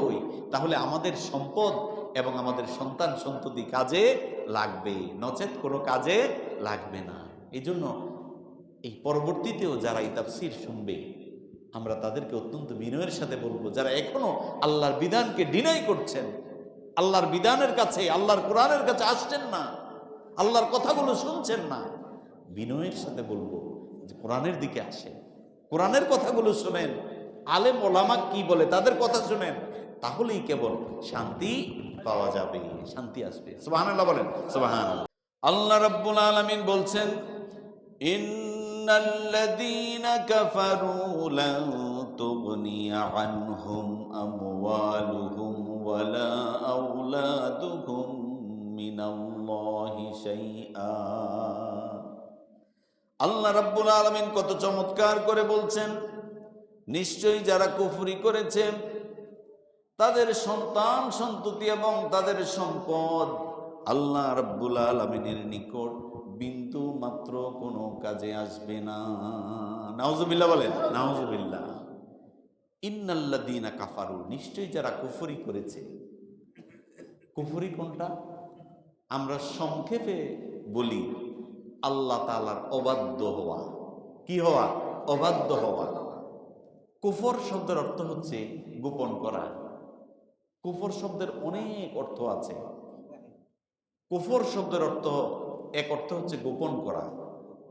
হই। তাহলে আমাদের সম্পদ এবং আমাদের সন্তান সন্ততি কাজে লাগবে। নচেত কোনো কাজে লাগবে না। এই জন্য এই পরবর্তীতেও যারা এই তাফসির শুনবে, আমরা তাদেরকে অত্যন্ত বিনয়ের সাথে বলব, যারা এখনও আল্লাহর বিধানকে ডিনাই করছেন, আল্লাহর বিধানের কাছে, আল্লাহর কোরআনের কাছে আসছেন না, আল্লাহর কথাগুলো শুনছেন না, বিনয়ের সাথে বলব যে কোরআনের দিকে আসেন। কোরআনের কথাগুলো শোনেন। আলেম ওলামা কি বলে তাদের কথা শুনেন। তাহলেই কেবল শান্তি পাওয়া যাবে, শান্তি আসবে। সুবাহান বলেন সুবাহান আল্লাহ রাব্বুল আলামিন বলছেন, ইন্নাল্লাযীনা কাফারু লান তুগনি আনহুম আমওয়ালুহুম ওয়ালা আওলাদুহুম মিনাল্লাহি শাইআ। আল্লাহ রাব্বুল আলামিন কত চমৎকার করে বলছেন, নিশ্চয়ই যারা কুফরি করেছে তাদের সন্তান সন্ততি এবং তাদের সম্পদ আল্লাহ রাব্বুল আলামিনের নিকট বিন্দু মাত্র কোনো কাজে আসবে না। নাউজুবিল্লাহ বলেন। নাউজুবিল্লাহ। ইন্নাল্লাযীনা কাফারু নিশ্চয়ই যারা কুফরি করেছে। কুফরি কোনটা? আমরা সংক্ষেপে বলি আল্লাহ তালার অবাধ্য হওয়া। কি হওয়া? অবাধ্য হওয়া। কুফর শব্দের অর্থ হচ্ছে গোপন করা। কুফর শব্দের অনেক অর্থ আছে। কুফর শব্দের অর্থ এক অর্থ হচ্ছে গোপন করা।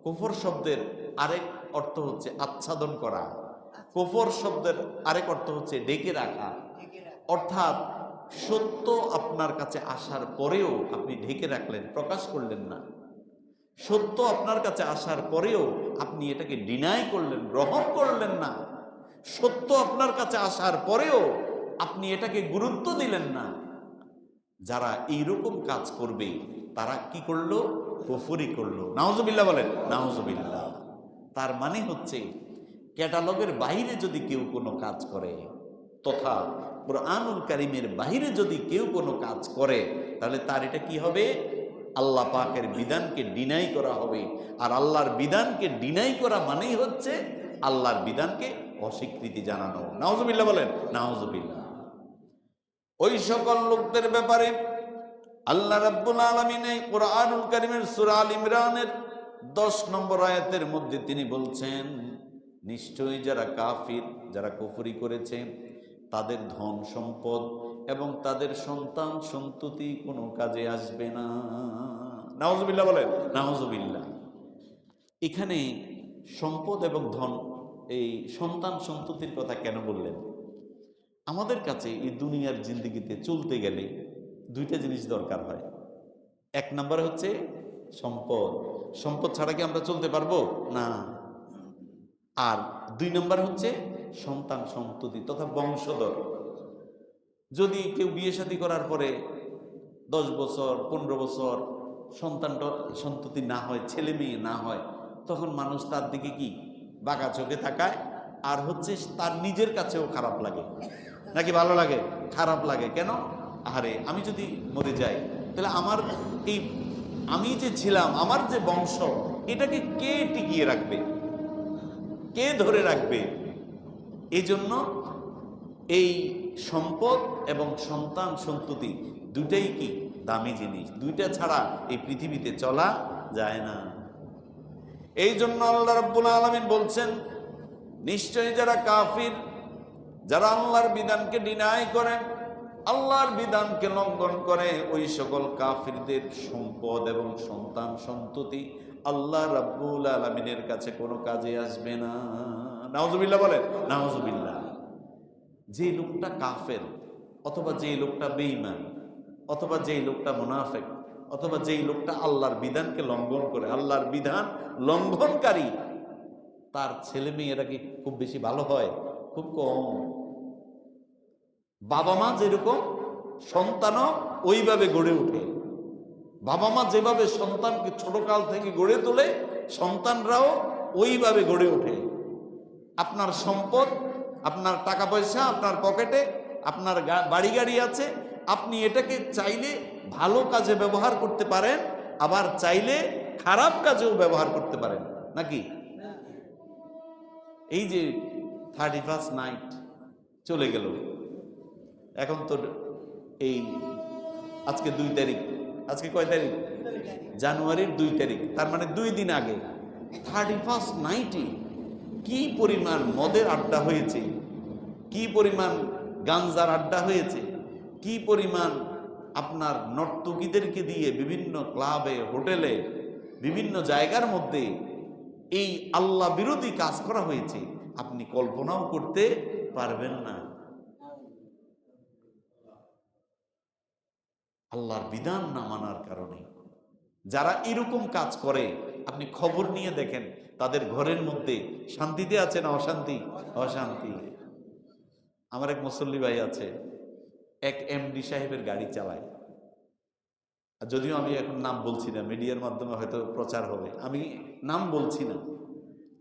কুফর শব্দের আরেক অর্থ হচ্ছে আচ্ছাদন করা। কুফর শব্দের আরেক অর্থ হচ্ছে ডেকে রাখা। অর্থাৎ সত্য আপনার কাছে আসার পরেও আপনি ঢেকে রাখলেন প্রকাশ করলেন না। সত্য আপনার কাছে আসার পরেও আপনি এটাকে ডিনাই করলেন গ্রহণ করলেন না। সত্য আপনার কাছে আসার পরেও আপনি এটাকে গুরুত্ব দিলেন না। যারা এইরকম কাজ করবে, তারা কি করল? কুফরি করল। নাওজবিল্লা বলেন নাওজবিল্লা তার মানে হচ্ছে, ক্যাটালগের বাইরে যদি কেউ কোনো কাজ করে, তথা কোরআনুল কারিমের বাহিরে যদি কেউ কোনো কাজ করে, তাহলে তার এটা কি হবে? আল্লাহ পাকের বিধানকে ডিনাই করা হবে। আর আল্লাহর বিধানকে ডিনাই করা মানেই হচ্ছে, আল্লাহর বিধানকে অস্বীকৃতি জানানো। নাওজবিল্লা বলেন নাওজবিল্লা ওই সকল লোকদের ব্যাপারে আল্লাহ রাব্বুল আলমিন এই কোরআনুল করিমের সুরা আল ইমরানের দশ নম্বর আয়াতের মধ্যে তিনি বলছেন, নিশ্চয়ই যারা কাফির, যারা কুফরি করেছে, তাদের ধন সম্পদ এবং তাদের সন্তান সন্ততি কোনো কাজে আসবে না। নাওজবিল্লা বলেন নাওজবিল্লা এখানে সম্পদ এবং ধন, এই সন্তান সন্ততির কথা কেন বললেন? আমাদের কাছে এই দুনিয়ার জিন্দগিতে চলতে গেলে দুইটা জিনিস দরকার হয়। এক নম্বর হচ্ছে সম্পদ। সম্পদ ছাড়া কি আমরা চলতে পারব? না। আর দুই নম্বর হচ্ছে সন্তান সন্ততি তথা বংশধর। যদি কেউ বিয়ে শাদী করার পরে দশ বছর, পনেরো বছর সন্তান সন্ততি না হয়, ছেলে মেয়ে না হয়, তখন মানুষ তার দিকে কি? বাঁকা চোখে তাকায়। আর হচ্ছে তার নিজের কাছেও খারাপ লাগে। নাকি ভালো লাগে? খারাপ লাগে। কেন? আরে আমি যদি মরে যাই, তাহলে আমার এই, আমি যে ছিলাম, আমার যে বংশ, এটাকে কে টিকিয়ে রাখবে? কে ধরে রাখবে? এই জন্য এই সম্পদ এবং সন্তান সন্ততি দুটাই কি দামি জিনিস? দুইটা ছাড়া এই পৃথিবীতে চলা যায় না। এই জন্য আল্লাহ রাব্বুল আলামিন বলছেন, নিশ্চয়ই যারা কাফির যারা আল্লাহর বিধানকে ডিনাই করে, আল্লাহর বিধানকে লঙ্ঘন করে, ওই সকল কাফিরদের সম্পদ এবং সন্তান সন্ততি আল্লাহ রাব্বুল আলমিনের কাছে কোনো কাজে আসবে না। নাওজুবিল্লাহ বলেন নাওজুবিল্লাহ যে লোকটা কাফের, অথবা যে লোকটা বেঈমান, অথবা যেই লোকটা মুনাফেক, অথবা যেই লোকটা আল্লাহর বিধানকে লঙ্ঘন করে, আল্লাহর বিধান লঙ্ঘনকারী, তার ছেলে মেয়েরা কি খুব বেশি ভালো হয়? খুব কম। বাবা মা যেরকম সন্তানও ওইভাবে গড়ে ওঠে। বাবা মা যেভাবে সন্তানকে ছোটকাল থেকে গড়ে তোলে সন্তানরাও ওইভাবে গড়ে ওঠে। আপনার সম্পদ আপনার টাকা পয়সা আপনার পকেটে আপনার বাড়ি গাড়ি আছে আপনি এটাকে চাইলে ভালো কাজে ব্যবহার করতে পারেন আবার চাইলে খারাপ কাজেও ব্যবহার করতে পারেন। নাকি? এই যে থার্টি ফার্স্ট নাইট চলে গেল। এখন তো এই আজকে দুই তারিখ। আজকে কয় তারিখ? জানুয়ারির দুই তারিখ। তার মানে দুই দিন আগে। থার্টি ফার্স্ট নাইটে কি পরিমাণ মদের আড্ডা হয়েছে? কি পরিমাণ গাঞ্জার আড্ডা হয়েছে? কি পরিমাণ আপনার নর্তকীদেরকে দিয়ে বিভিন্ন ক্লাবে, হোটেলে, বিভিন্ন জায়গার মধ্যে এই আল্লাহ বিরোধী কাজ করা হয়েছে? আপনি কল্পনাও করতে পারবেন না। আল্লাহর বিধান না মানার কারণে। যারা এরকম কাজ করে, আপনি খবর নিয়ে দেখেন, তাদের ঘরের মধ্যে শান্তিতে আছে না অশান্তি? অশান্তি। আমার এক মুসল্লি ভাই আছে, এক এমডি সাহেবের গাড়ি চালায়। যদিও আমি এখন নাম বলছি না, মিডিয়ার মাধ্যমে হয়তো প্রচার হবে, আমি নাম বলছি না।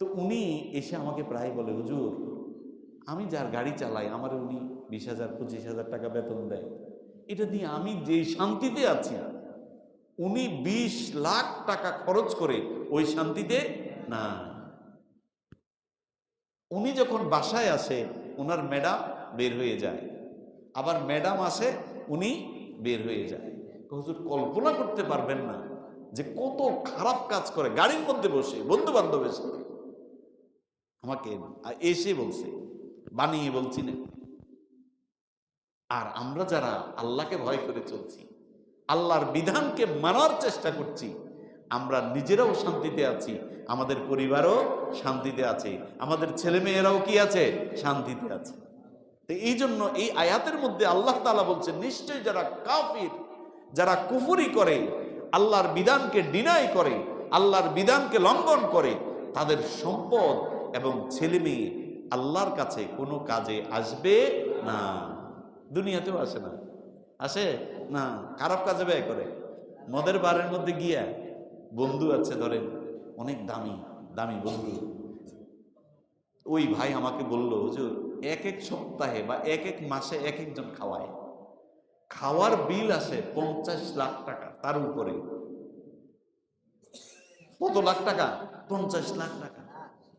তো উনি এসে আমাকে প্রায় বলে, হুজুর, আমি যার গাড়ি চালাই আমার উনি বিশ হাজার, পঁচিশ হাজার টাকা বেতন দেয়। এটা দিয়ে আমি যে শান্তিতে আছি, উনি বিশ লাখ টাকা খরচ করে ওই শান্তিতে না উনি যখন বাসায় আসে ওনার ম্যাডাম বের হয়ে যায়। আবার ম্যাডাম আসে, উনি বের হয়ে যায়। হুজুর, কল্পনা করতে পারবেন না যে কত খারাপ কাজ করে গাড়ির মধ্যে বসে বন্ধু বান্ধবের সাথে। আমাকে এসে বলছে, বানিয়ে বলছি না। আর আমরা যারা আল্লাহকে ভয় করে চলছি, আল্লাহর বিধানকে মানার চেষ্টা করছি, আমরা নিজেরাও শান্তিতে আছি, আমাদের পরিবারও শান্তিতে আছে, আমাদের ছেলেমেয়েরাও কি আছে? শান্তিতে আছে। তো এই জন্য এই আয়াতের মধ্যে আল্লাহ তালা বলছে নিশ্চয়ই যারা কাফির, যারা কুফুরি করে, আল্লাহর বিধানকে ডিনাই করে, আল্লাহর বিধানকে লঙ্ঘন করে, তাদের সম্পদ এবং ছেলে মেয়ে আল্লাহর কাছে কোনো কাজে আসবে না। দুনিয়াতেও আসে না। আসে? না। খারাপ কাজে ব্যয় করে। মদের বারের মধ্যে গিয়া বন্ধু আছে ধরেন, অনেক দামি দামি বন্ধু। ওই ভাই আমাকে বলল, হুজুর এক এক সপ্তাহে বা এক এক মাসে এক একজন খাওয়ায়। খাওয়ার বিল আসে পঞ্চাশ লাখ টাকা তার উপরে। কত লাখ টাকা? পঞ্চাশ লাখ টাকা।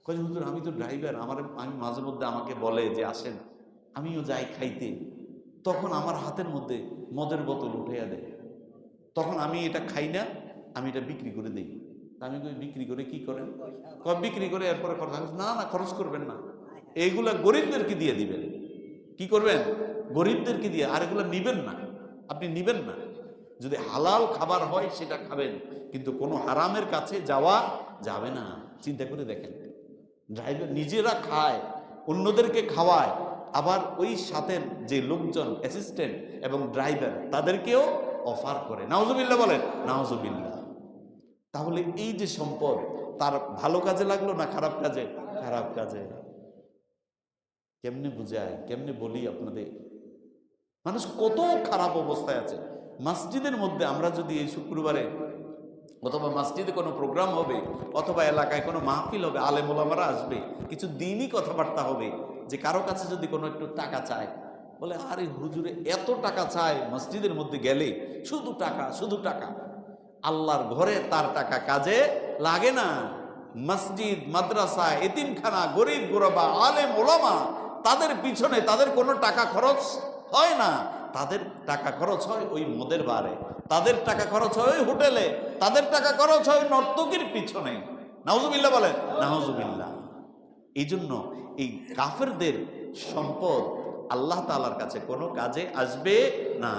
কয় হুজুর, আমি তো ড্রাইভার আমার, আমি মাঝে মধ্যে আমাকে বলে যে, আসেন, আমিও যাই খাইতে। তখন আমার হাতের মধ্যে মদের বোতল উঠাইয়া দেয়। তখন আমি এটা খাই না, আমি এটা বিক্রি করে দিই। আমি বিক্রি করে কি করেন? বিক্রি করে এরপরে খরচ না না, খরচ করবেন না। এইগুলা গরিবদেরকে দিয়ে দিবেন। কি করবেন? গরিবদেরকে দিয়ে, আর এগুলো নিবেন না। আপনি নিবেন না। যদি হালাল খাবার হয়, সেটা খাবেন। কিন্তু কোনো হারামের কাছে যাওয়া যাবে না। চিন্তা করে দেখেন। ড্রাইভার নিজেরা খায়, অন্যদেরকে খাওয়ায়, আবার ওই সাথের যে লোকজন অ্যাসিস্ট্যান্ট এবং ড্রাইভার তাদেরকেও অফার করে। নাওজুবিল্লা বলেন নাওজুবিল্লা তাহলে এই যে সম্পদ, তার ভালো কাজে লাগল না খারাপ কাজে? খারাপ কাজে। কেমনে বুঝায় কেমনে বলি আপনাদের? মানুষ কত খারাপ অবস্থায় আছে। মসজিদের মধ্যে আমরা যদি এই শুক্রবারে অথবা মসজিদে কোনো প্রোগ্রাম হবে, অথবা এলাকায় কোনো মাহফিল হবে আলেম ওলামারা আসবে, কিছু দিনই কথাবার্তা হবে, যে কারও কাছে যদি কোনো একটু টাকা চায়, বলে, আরে হুজুরে, এত টাকা চায় মসজিদের মধ্যে গেলে, শুধু টাকা শুধু টাকা। আল্লাহর ঘরে তার টাকা কাজে লাগে না। মসজিদ, মাদ্রাসা, এতিমখানা, গরিব, গোরবা আলেম ওলামা তাদের পিছনে তাদের কোনো টাকা খরচ হয় না। তাদের টাকা খরচ হয় ওই মদের বারে। তাদের টাকা খরচ হয় ওই হোটেলে। তাদের টাকা খরচ হয় নর্তকীর পিছনে। নাউজুবিল্লা বলেন নাউজুবিল্লা এই জন্য এই কাফেরদের সম্পদ আল্লাহ তালার কাছে কোনো কাজে আসবে না।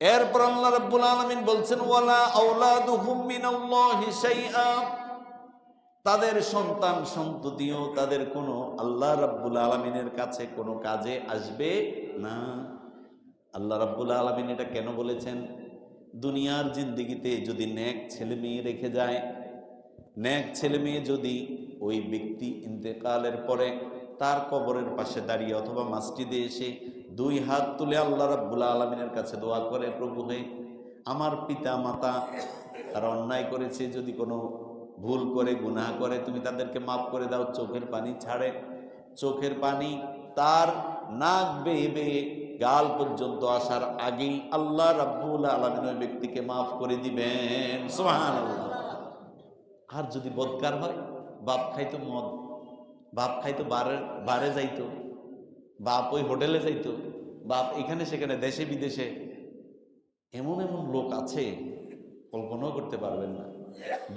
এরপর আল্লাহ রাব্বুল আলামিন বলছেন, ওয়ালা আওলাদুহুম তাদের সন্তান সন্ততিও তাদের কোনো আল্লাহ রাব্বুল আলামিনের কাছে কোনো কাজে আসবে না, আল্লাহ রাব্বুল আলামিন এটা কেন বলেছেন? দুনিয়ার জিন্দিগিতে যদি ন্যাক ছেলে মেয়ে রেখে যায়, ন্যাক ছেলে মেয়ে যদি ওই ব্যক্তি ইন্তেকালের পরে তার কবরের পাশে দাঁড়িয়ে অথবা মসজিদে এসে দুই হাত তুলে আল্লাহ রাব্বুল আলমিনের কাছে দোয়া করে, প্রভু হয়ে আমার পিতা মাতা তারা অন্যায় করেছে, যদি কোনো ভুল করে, গুনাহ করে, তুমি তাদেরকে মাফ করে দাও, চোখের পানি ছাড়ে। চোখের পানি তার নাক বেয়ে বেয়ে গাল পর্যন্ত আসার আগেই আল্লাহ রাব্বুল আলমিন ওই ব্যক্তিকে মাফ করে দিবেন। সোহান আর যদি বদকার হয়, বাপ খাইতো মদ, বাপ খাইতো বারে বারে যাইতো, বাপ ওই হোটেলে যাইতো, বাপ এখানে সেখানে দেশে বিদেশে, এমন এমন লোক আছে, কল্পনাও করতে পারবেন না।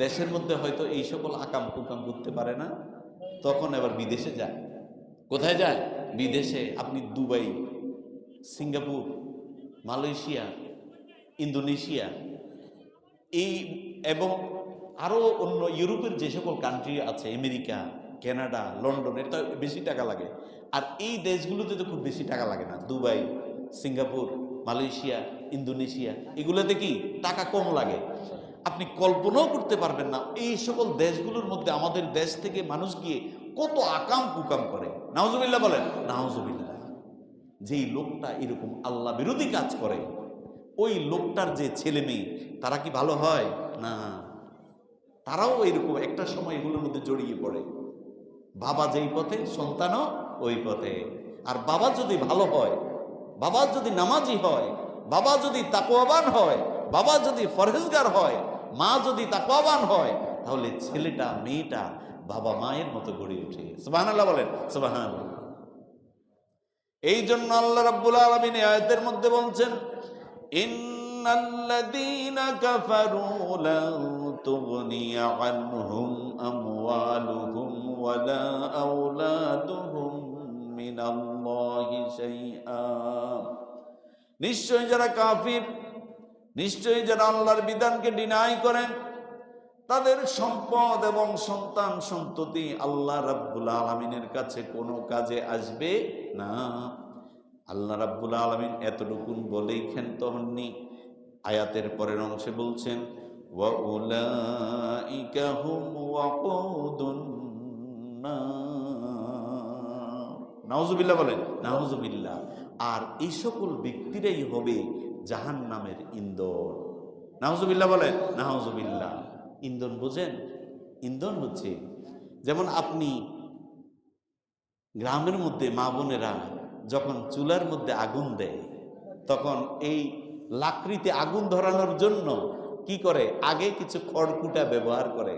দেশের মধ্যে হয়তো এই সকল আকাম কুকাম করতে পারে না, তখন আবার বিদেশে যায়। কোথায় যায়? বিদেশে আপনি দুবাই, সিঙ্গাপুর, মালয়েশিয়া, ইন্দোনেশিয়া, এই এবং আরও অন্য ইউরোপের যে সকল কান্ট্রি আছে, আমেরিকা, কানাডা, লন্ডন, এটা বেশি টাকা লাগে। আর এই দেশগুলোতে তো খুব বেশি টাকা লাগে না। দুবাই, সিঙ্গাপুর, মালয়েশিয়া, ইন্দোনেশিয়া, এগুলোতে কি টাকা কম লাগে? আপনি কল্পনাও করতে পারবেন না। এই সকল দেশগুলোর মধ্যে আমাদের দেশ থেকে মানুষ গিয়ে কত আকাম কুকাম করে। নাউজুবিল্লাহ বলেন, নাউজুবিল্লাহ, যেই লোকটা এরকম আল্লাহ বিরোধী কাজ করে, ওই লোকটার যে ছেলে মেয়ে, তারা কি ভালো হয়? না। তারাও এরকম একটা সময় এগুলোর মধ্যে জড়িয়ে পড়ে। বাবা যেই পথে, সন্তানও ওই পথে। আর বাবা যদি ভালো হয়, বাবা যদি নামাজি হয়, বাবা যদি তাকোয়াবান হয়, বাবা যদি ফরহেজগার হয়, মা যদি তাকোয়াবান হয়, তাহলে ছেলেটা, মেয়েটা বাবা মায়ের মতো গড়ে ওঠে সুবাহ বলেন সুবাহ এই জন্য আল্লাহ রাব্বুল আলামিন আয়াতের মধ্যে বলছেন, ইন্নাল্লাযীনা কাফারু লান তুগনি আনহুম আমওয়ালুহুম ওয়ালা আওলাদুহুম মিনাল্লাহি শাইআ। নিশ্চয়ই যারা কাফির, নিশ্চয়ই যারা আল্লাহর বিধানকে ডিনাই করেন তাদের সম্পদ এবং সন্তান সন্ততি আল্লাহ রাব্বুল আলমিনের কাছে কোনো কাজে আসবে না। আল্লাহ রাব্বুল আলমিন এতটুকুন বলেই ক্ষান্ত হননি। আয়াতের পরের অংশে বলছেন নাউজুবিল্লাহ বলেন, নাউজুবিল্লাহ। আর এই সকল ব্যক্তিরাই হবে জাহান নামের ইন্দোর। নাহজুবিল্লা বলেন নাহজুবিল্লা ইন্ধন বোঝেন? ইন্ধন হচ্ছে যেমন আপনি গ্রামের মধ্যে মা বোনেরা যখন চুলার মধ্যে আগুন দেয়, তখন এই লাকড়িতে আগুন ধরানোর জন্য কি করে? আগে কিছু খড়কুটা ব্যবহার করে।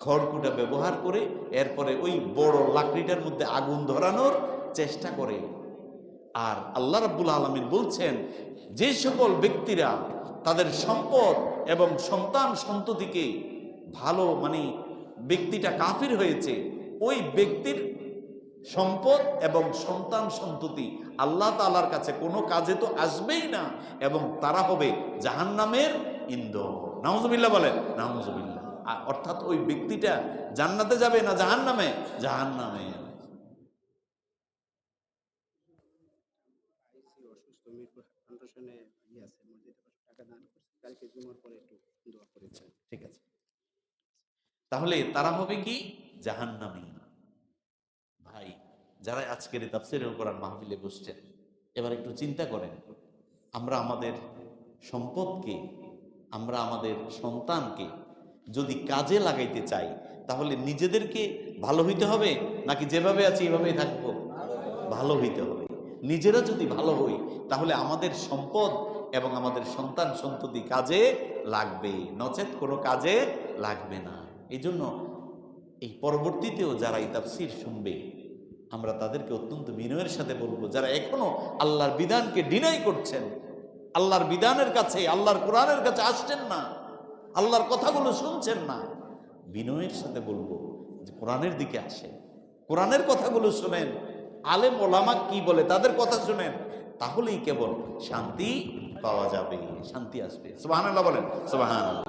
খড়কুটা ব্যবহার করে এরপরে ওই বড় লাকড়িটার মধ্যে আগুন ধরানোর চেষ্টা করে। আর আল্লাহ রাব্বুল আলমিন বলছেন, যে সকল ব্যক্তিরা তাদের সম্পদ এবং সন্তান সন্ততিকে ভালো মানে ব্যক্তিটা কাফির হয়েছে, ওই ব্যক্তির সম্পদ এবং সন্তান সন্ততি আল্লাহ তালার কাছে কোনো কাজে তো আসবেই না এবং তারা হবে জাহান্নামের ইন্ধন। নামজবিল্লা বলেন নামজবিল্লা অর্থাৎ ওই ব্যক্তিটা জান্নাতে যাবে না জাহান্নামে? জাহান্নামে। আইসি অসুস্থ মিরপুর ফাউন্ডেশনে ইয়ে আছে মসজিদে পাঁচশো টাকা দান করছে কালকে জুমার পরে একটু দোয়া করেছে ঠিক আছে। তাহলে তারা হবে কি? জাহান্নামী। ভাই, যারা আজকের এই তাফসিরুল কোরআন মাহফিলে বসছেন, এবার একটু চিন্তা করেন। আমরা আমাদের সম্পদকে, আমরা আমাদের সন্তানকে যদি কাজে লাগাইতে চাই, তাহলে নিজেদেরকে ভালো হইতে হবে? নাকি যেভাবে আছি, এভাবেই থাকব? ভালো হইতে হবে। নিজেরা যদি ভালো হই, তাহলে আমাদের সম্পদ এবং আমাদের সন্তান সন্ততি কাজে লাগবে, নচেত কোনো কাজে লাগবে না। এই জন্য এই পরবর্তীতেও যারা এই তাফসির শুনবে, আমরা তাদেরকে অত্যন্ত বিনয়ের সাথে বলব, যারা এখনও আল্লাহর বিধানকে ডিনাই করছেন, আল্লাহর বিধানের কাছে, আল্লাহর কোরআনের কাছে আসছেন না, আল্লাহর কথাগুলো শুনছেন না, বিনয়ের সাথে বলব যে কোরআনের দিকে আসেন, কোরআনের কথাগুলো শোনেন, আলেম ওলামা কি বলে তাদের কথা শোনেন, তাহলেই কেবল শান্তি পাওয়া যাবে, শান্তি আসবে। সুবহানাল্লাহ বলেন, সুবহানাল্লাহ।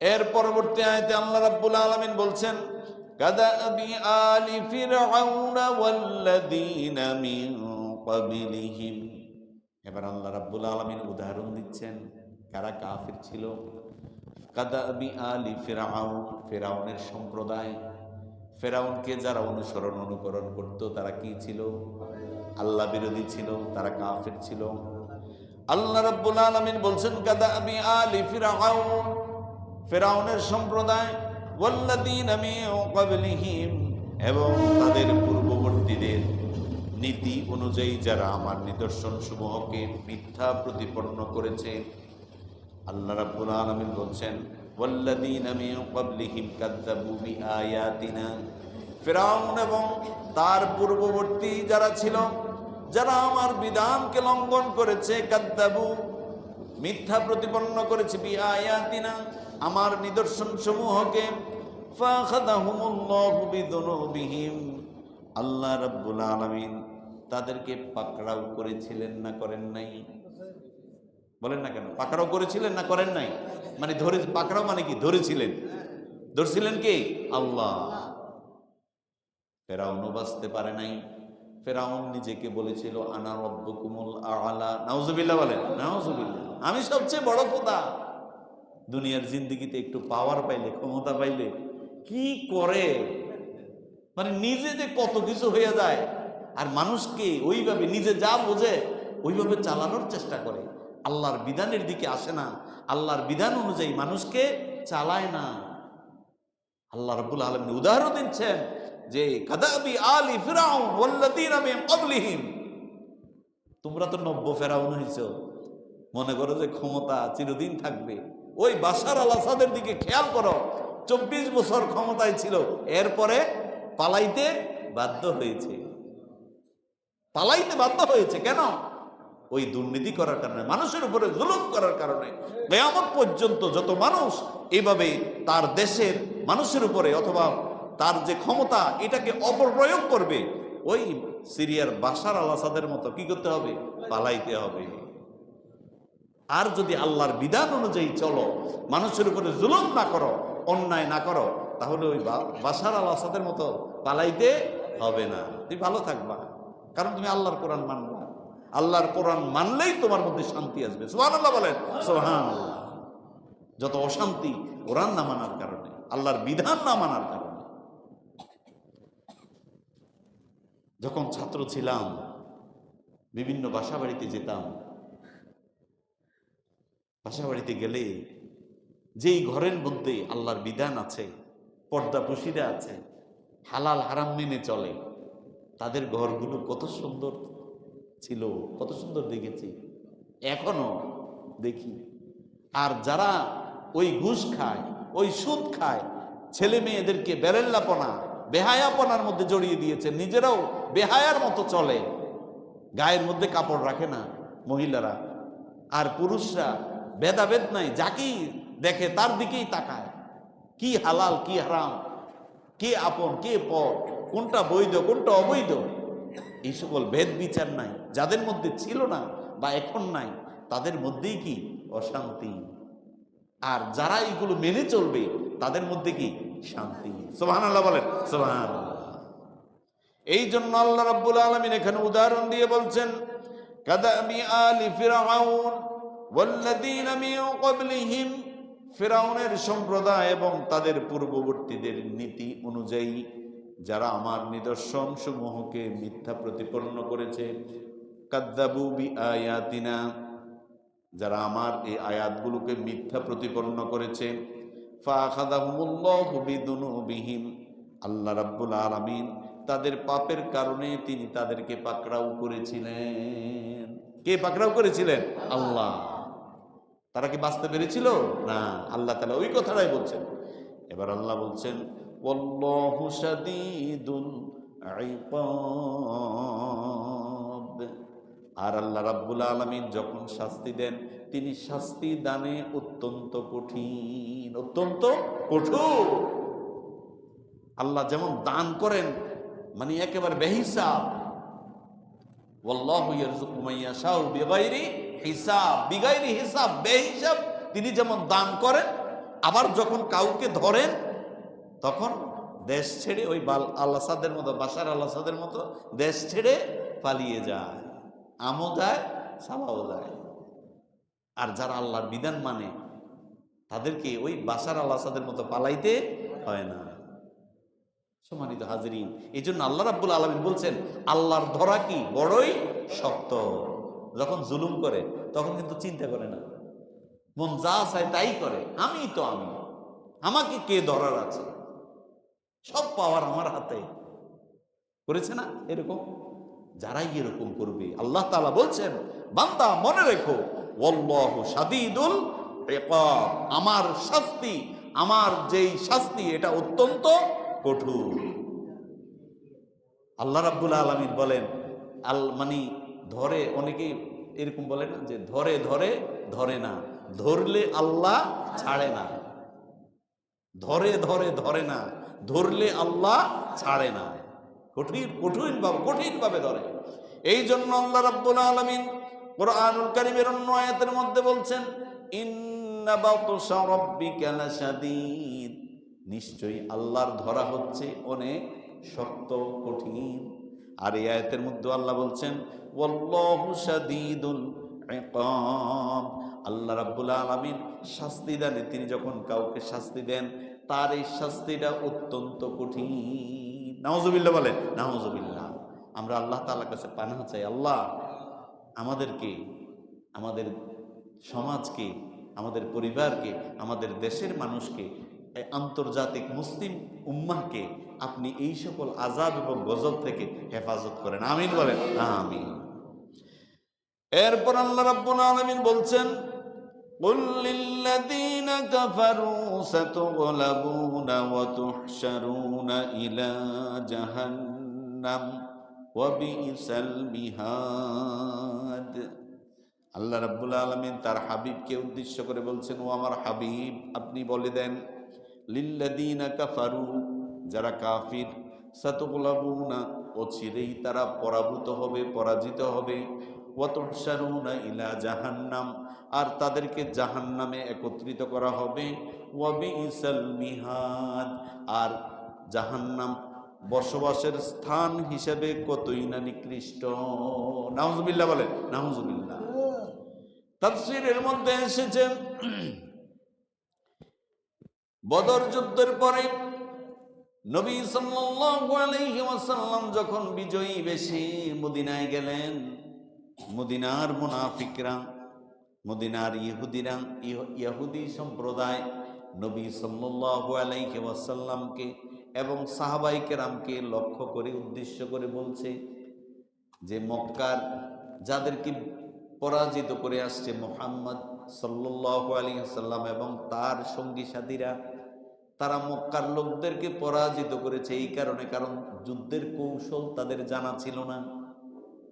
এর পরবর্তী আয়তে আল্লাহ রাব্বুল আলামিন বলছেন কাদাবি আলি ফিরআউন ওয়াল্লাযীনা মিন ক্বাবলিহিম। এবার আল্লাহ রাব্বুল আলামিন উদাহরণ দিচ্ছেন, কারা কাফির ছিল? কাদাবি আলি ফিরআউন ফেরাউনের সম্প্রদায়। ফেরাউনকে যারা অনুসরণ, অনুকরণ করত, তারা কি ছিল? আল্লাহ বিরোধী ছিল, তারা কাফির ছিল। আল্লাহ রাব্বুল আলামিন বলছেন কাদাবি আলি ফিরআউন। ফেরাউনের সম্প্রদায়, ওয়াল্লাযীনা মিন ক্বাবলিহিম। এবং তাদের পূর্ববর্তীদের নীতি অনুযায়ী যারা আমার নিদর্শন সমূহকে মিথ্যা প্রতিপন্ন করেছে, আল্লাহ রাব্বুল আলামিন বলছেন, ওয়াল্লাযীনা মিন ক্বাবলিহিম কাযযাবু বিআয়াতিনা। ফিরআউন এবং তার পূর্ববর্তী যারা ছিল যারা আমার বিধানকে লঙ্ঘন করেছে, কাদ্দাবু, মিথ্যা প্রতিপন্ন করেছে বি আয়াতিনা, আমার নিদর্শন সমূহকে আল্লাহ রাব্বুল আলামিন তাদেরকে পাকড়াও করেছিলেন না করেন নাই? বলেন না কেন? পাকড়াও করেছিলেন না করেন নাই? মানে ধরে, পাকড়াও মানে কি? ধরেছিলেন। ধরছিলেন কি? আল্লাহ। ফেরাউনও বাঁচতে পারে নাই। ফেরাউন নিজেকে বলেছিল, আনা রব্বকুমুল আলা। নাউজুবিল্লাহ বলেন, নাউজুবিল্লাহ, আমি সবচেয়ে বড় খোদা। দুনিয়ার জিন্দগিতে একটু পাওয়ার পাইলে, ক্ষমতা পাইলে, কি করে? মানে নিজে যে কত কিছু হয়ে যায়, আর মানুষকে ওইভাবে নিজে যা বোঝে, ওইভাবে চালানোর চেষ্টা করে। আল্লাহর বিধানের দিকে আসে না, আল্লাহর বিধান অনুযায়ী মানুষকে চালায় না। আল্লাহ রব্বুল আলমিন উদাহরণ দিচ্ছেন যে কাদাবি আলি ফিরাউন ওয়াল্লাযীনা মিন ক্বাবলিহিম। তোমরা তো নব্য ফেরাউন হইছো। মনে করো যে ক্ষমতা চিরদিন থাকবে। ওই বাশার আল আসাদের দিকে খেয়াল করো, চব্বিশ বছর ক্ষমতায় ছিল, এরপরে পালাইতে বাধ্য হয়েছে। পালাইতে বাধ্য হয়েছে কেন? ওই দুর্নীতি করার কারণে, মানুষের উপরে জুলুম করার কারণে। কেয়ামত পর্যন্ত যত মানুষ এইভাবে তার দেশের মানুষের উপরে অথবা তার যে ক্ষমতা, এটাকে অপপ্রয়োগ করবে, ওই সিরিয়ার বাসার আল আসাদের মতো কি করতে হবে? পালাইতে হবে। আর যদি আল্লাহর বিধান অনুযায়ী চলো, মানুষের উপরে জুলুম না করো, অন্যায় না করো, তাহলে ওই বা- বাশার আল আসাদের মতো পালাইতে হবে না। তুমি ভালো থাকবা, কারণ তুমি আল্লাহর কোরআন মানবা। আল্লাহর কোরআন মানলেই তোমার মধ্যে শান্তি আসবে। সোহান আল্লাহ বলেন। সোহান যত অশান্তি, কোরআন না মানার কারণে, আল্লাহর বিধান না মানার কারণে। যখন ছাত্র ছিলাম, বিভিন্ন বাসা বাড়িতে যেতাম। বাসা বাড়িতে গেলে যেই ঘরের মধ্যে আল্লাহর বিধান আছে, পর্দা পুশিরা আছে, হালাল হারাম মেনে চলে, তাদের ঘরগুলো কত সুন্দর ছিল, কত সুন্দর দেখেছি। এখনও দেখি। আর যারা ওই ঘুষ খায়, ওই সুদ খায়, ছেলে মেয়েদেরকে বেরেল্লাপনা বেহায়াপনার মধ্যে জড়িয়ে দিয়েছে। নিজেরাও বেহায়ার মতো চলে। গায়ের মধ্যে কাপড় রাখে না মহিলারা। আর পুরুষরা ভেদাভেদ নাই, যাকেই দেখে তার দিকেই তাকায়। কি হালাল, কি হারাম, কে আপন, কে পর, কোনটা বৈধ, কোনটা অবৈধ? এই সকল ভেদ বিচার নাই। যাদের মধ্যে ছিল না বা এখন নাই, তাদের মধ্যেই কি? অশান্তি। আর যারা এইগুলো মেনে চলবে, তাদের মধ্যে কি? শান্তি। সোহান আল্লাহ বলেন সোহান এই জন্য আল্লাহ রাব্বুল আলামিন এখানে উদাহরণ দিয়ে বলছেন, কাদামি আলি ফিরাউন ওয়াল্লাযীনা মিন ক্বাবলিহিম। ফিরাউনের সম্প্রদায় এবং তাদের পূর্ববর্তীদের নীতি অনুযায়ী যারা আমার নিদর্শন সমূহকে মিথ্যা প্রতিপন্ন করেছে, কাদ্দাবু বি আয়াতিনা যারা আমার এই আয়াতগুলোকে মিথ্যা প্রতিপন্ন করেছে ফাখাদাহুমুল্লাহু বিদুনুবিহিম। আল্লাহ রাব্বুল আলামিন তাদের পাপের কারণে তিনি তাদেরকে পাকড়াও করেছিলেন। কে পাকড়াও করেছিলেন? আল্লাহ। তারা কি বাঁচতে পেরেছিল? না। আল্লাহ তাআলা ওই কথাটাই বলছেন। এবার আল্লাহ বলছেন আর আল্লাহ রাব্বুল আলামিন যখন শাস্তি দেন তিনি শাস্তি দানে অত্যন্ত কঠিন, অত্যন্ত কঠোর। আল্লাহ যেমন দান করেন মানে একেবারে বেহিসাব। তিনি যেমন দান করেন, আবার যখন কাউকে ধরেন, তখন দেশ ছেড়ে ওই বাল মতো বাসার আল্লাহ সাদের মতো দেশ ছেড়ে পালিয়ে যায়। আমও যায়, সাবাও যায়। আর যারা আল্লাহর বিধান মানে তাদেরকে ওই বাসার আল্লাহ সাদের মতো পালাইতে হয় না। সম্মানিত হাজরিন এই জন্য আল্লাহ রাব্বুল আলমিন বলছেন, আল্লাহর ধরা কি বড়ই শক্ত। যখন জুলুম করে, তখন কিন্তু চিন্তা করে না। মন যা চায় তাই করে, আমি তো আমি। আমাকে কে ধরার আছে? সব পাওয়ার আমার হাতে। করেছে না এরকম? যারাই এরকম করবে, আল্লাহ তাআলা বলছেন, বান্দা মনে রেখো আমার শাস্তি, আমার যেই শাস্তি, এটা অত্যন্ত কঠোর। আল্লাহ রাব্বুল আলমিন বলেন, আল মানে ধরে, অনেকেই এরকম বলে না যে ধরে ধরে ধরে না। ধরলে আল্লাহ ছাড়ে না। ধরে ধরে ধরে না। ধরলে আল্লাহ ছাড়ে না। কঠিন কঠিন ভাবে কঠিন ভাবে ধরে। এই জন্য আল্লাহ রাব্বুল আলামিন কোরআনুল কারীমের অন্য আয়াতের মধ্যে বলছেন নিশ্চয়ই আল্লাহর ধরা হচ্ছে অনেক শক্ত কঠিন। আর এই আয়াতের মধ্যে আল্লাহ বলছেন আল্লাহ রাব্বুল আলামিন শাস্তি দেন। তিনি যখন কাউকে শাস্তি দেন, তার এই শাস্তিটা অত্যন্ত কঠিন। নাউজুবিল্লাহ বলেন, নাউজুবিল্লাহ। আমরা আল্লাহ তাআলার কাছে পানাহ চাই। আল্লাহ আমাদেরকে আমাদের সমাজকে আমাদের পরিবারকে আমাদের দেশের মানুষকে এই আন্তর্জাতিক মুসলিম উম্মাহকে আপনি এই সকল আজাব এবং গজব থেকে হেফাজত করেন আমিন বলেন আমিন এরপর আল্লাহ রাব্বুল আলামিন বলছেন قل للذين كفروا ستغلبون وتحشرون إلى جهنم وبئس المهاد আল্লাহ রাব্বুল আলামিন তার হাবিবকে উদ্দেশ্য করে বলছেন ও আমার হাবিব আপনি বলে দেন লিল্লাদিনা কাফারু যারা কাফির সাতুগলাবুনা অচিরেই তারা পরাভূত হবে পরাজিত হবে ওয়াতুহশারুনা ইলা জাহান্নাম আর তাদেরকে জাহান্নামে একত্রিত করা হবে ওয়াবিইসাল মিহাদ আর জাহান্নাম বসবাসের স্থান হিসেবে কতই না নিকৃষ্ট। নাউজুবিল্লাহ বলে, নাউজুবিল্লাহ। তাফসীরের মধ্যে এসেছে, বদর যুদ্ধের পরে নবী ওয়াসাল্লাম যখন বিজয়ী বেশি মদিনায় গেলেন, মদিনার মুনাফিকরা, মদিনার ইহুদিরা, ইহ- ইহুদি সম্প্রদায় নবী সাল্লাল্লাহু আলাইহি ওয়াসাল্লামকে এবং সাহাবাই কেরামকে লক্ষ্য করে, উদ্দেশ্য করে বলছে যে মক্কার যাদেরকে পরাজিত করে আসছে মোহাম্মদ সাল্লাল্লাহু আলাইহি সাল্লাম এবং তার সঙ্গী সাথীরা, তারা মক্কার লোকদেরকে পরাজিত করেছে। এই কারণে কারণ যুদ্ধের কৌশল তাদের জানা ছিল না।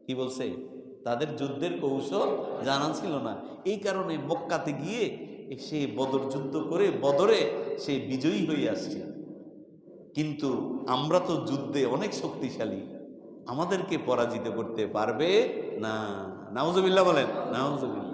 কি বলছে? তাদের যুদ্ধের কৌশল জানা ছিল না। এই কারণে মক্কাতে গিয়ে সে বদর যুদ্ধ করে বদরে সে বিজয়ী হয়ে আসছে। কিন্তু আমরা তো যুদ্ধে অনেক শক্তিশালী। আমাদেরকে পরাজিত করতে পারবে না। নাওজবিল্লা বলেন নাউজুবিল্লাহ।